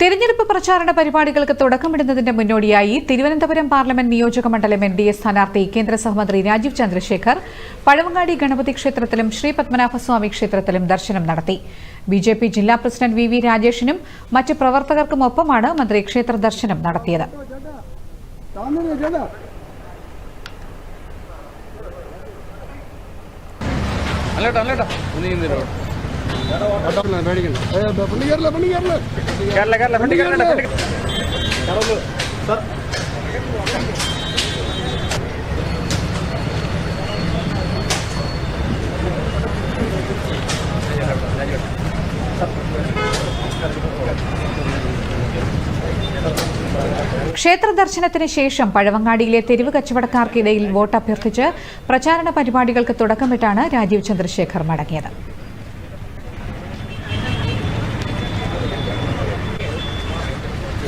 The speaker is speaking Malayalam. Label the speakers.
Speaker 1: തെരഞ്ഞെടുപ്പ് പ്രചാരണ പരിപാടികൾക്ക് തുടക്കമിടുന്നതിന്റെ മുന്നോടിയായി തിരുവനന്തപുരം പാർലമെന്റ് നിയോജക മണ്ഡലം എൻ ഡി എ സ്ഥാനാർത്ഥി കേന്ദ്ര സഹമന്ത്രി രാജീവ് ചന്ദ്രശേഖർ പഴവങ്ങാടി ഗണപതി ക്ഷേത്രത്തിലും ശ്രീ പത്മനാഭസ്വാമി ക്ഷേത്രത്തിലും ദർശനം നടത്തി. ബി ജെ പി ജില്ലാ പ്രസിഡന്റ് വി വി രാജേഷിനും മറ്റ് പ്രവർത്തകർക്കുമൊപ്പമാണ് മന്ത്രി ക്ഷേത്ര ദർശനം നടത്തിയത്.
Speaker 2: അല്ലേട്ടാ അല്ലേട്ടാ. കേരള കേരള കേരള
Speaker 1: ക്ഷേത്ര ദർശനത്തിന് ശേഷം പഴവങ്ങാടിയിലെ തെരുവ് കച്ചവടക്കാർക്കിടയിൽ വോട്ട് അഭ്യർത്ഥിച്ച് പ്രചാരണ പരിപാടികൾക്ക് തുടക്കമിട്ടാണ് രാജീവ് ചന്ദ്രശേഖർ മടങ്ങിയത്.